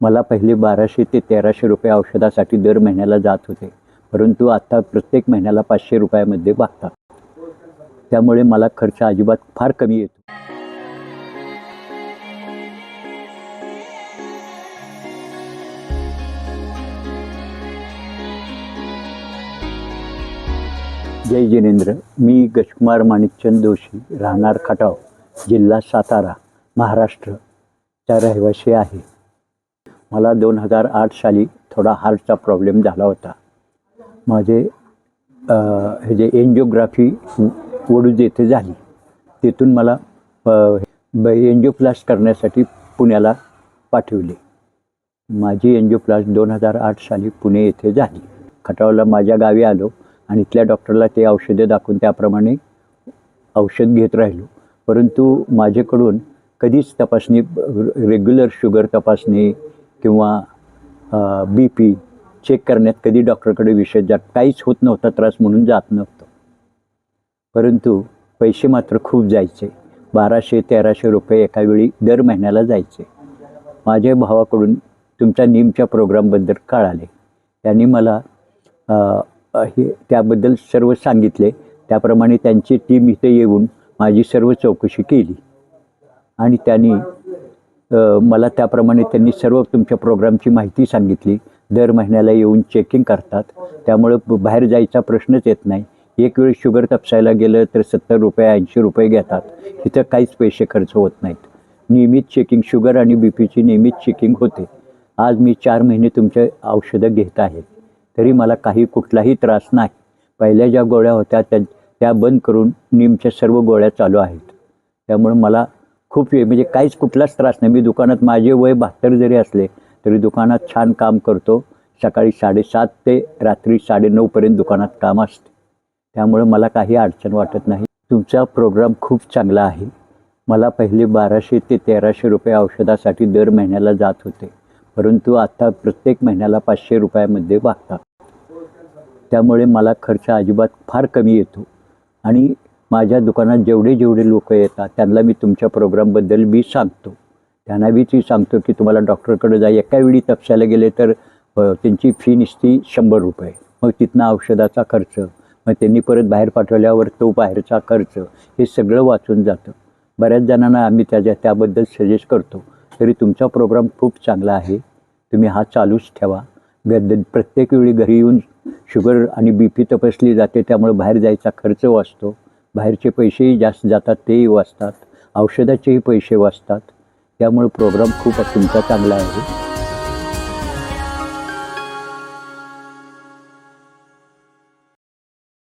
मला पहिले बाराशे ते तेराशे रुपये औषधासाठी दर महिन्याला जात होते. परंतु आता प्रत्येक महिन्याला पाचशे रुपयामध्ये बघतात त्यामुळे मला खर्च अजिबात फार कमी येतो. जय जिनेंद्र मी गजकुमार माणिकचंद जोशी राहणार खटाव जिल्हा सातारा महाराष्ट्रचा रहिवाशी आहे. मला दोन हजार आठ साली थोडा हार्टचा प्रॉब्लेम झाला होता. माझे हे जे एन्जिओग्राफी वडूज येथे झाली तिथून मला एन्जिओप्लास्ट करण्यासाठी पुण्याला पाठवले. माझी एन्जिओप्लास्ट दोन हजार आठ साली पुणे येथे झाली. खटावला माझ्या गावी आलो आणि इथल्या डॉक्टरला ते औषधे दाखवून त्याप्रमाणे औषध घेत राहिलो. परंतु माझ्याकडून कधीच तपासणी रेग्युलर शुगर तपासणी किंवा बी पी चेक करण्यात कधी डॉक्टरकडे विषय जात काहीच होत नव्हता त्रास म्हणून जात नव्हतं. परंतु पैसे मात्र खूप जायचे. बाराशे तेराशे रुपये एका वेळी दर महिन्याला जायचे. माझ्या भावाकडून तुमच्या नीमच्या प्रोग्रामबद्दल कळाले. त्यांनी मला हे त्याबद्दल सर्व सांगितले. त्याप्रमाणे त्यांची टीम इथे येऊन माझी सर्व चौकशी केली. आणि त्यांनी मला त्याप्रमाणे त्यांनी सर्व तुमच्या प्रोग्रामची माहिती सांगितली. दर महिन्याला येऊन चेकिंग करतात. त्यामुळं बाहेर जायचा प्रश्नच येत नाही. एक वेळ शुगर तपसायला गेलं तर सत्तर रुपये ऐंशी रुपये घेतात. इथं काहीच पैसे खर्च होत नाहीत. नियमित चेकिंग शुगर आणि बी पीची नियमित चेकिंग होते. आज मी चार महिने तुमचे औषधं घेत आहे. तरी मला काही कुठलाही त्रास नाही. पहिल्या ज्या गोळ्या होत्या त्या त्या बंद करून निमच्या सर्व गोळ्या चालू आहेत. त्यामुळं मला खूप म्हणजे काहीच कुठलाच त्रास नाही. मी दुकानात माझे वय बहात्तर जरी असले तरी दुकानात छान काम करतो. सकाळी साडेसात ते रात्री साडेनऊपर्यंत दुकानात काम असते. त्यामुळं मला काही अडचण वाटत नाही. तुमचा प्रोग्राम खूप चांगला आहे. मला पहिले बाराशे ते तेराशे रुपये औषधासाठी दर महिन्याला जात होते. परंतु आता प्रत्येक महिन्याला पाचशे रुपयामध्ये वागतात त्यामुळे मला खर्च अजिबात फार कमी येतो. आणि माझ्या दुकानात जेवढे जेवढे लोक येतात त्यांना मी तुमच्या प्रोग्रामबद्दल बी सांगतो. त्यांना बी ती सांगतो की तुम्हाला डॉक्टरकडे जा एका वेळी तपसायला गेले तर त्यांची फी निसती शंभर रुपये. मग तिथनं औषधाचा खर्च मग त्यांनी परत बाहेर पाठवल्यावर तो बाहेरचा खर्च हे सगळं वाचून जातं. बऱ्याच जणांना आम्ही त्याच्या त्याबद्दल सजेस्ट करतो. तरी तुमचा प्रोग्राम खूप चांगला आहे. तुम्ही हा चालूच ठेवा. गद प्रत्येक वेळी घरी येऊन शुगर आणि बी पी तपासली जाते त्यामुळे बाहेर जायचा खर्च वाचतो. बाहेरचे पैसेही जास्त जातात तेही वाचतात. औषधाचेही पैसे वाचतात. त्यामुळे प्रोग्राम खूप तुमचा चांगला आहे.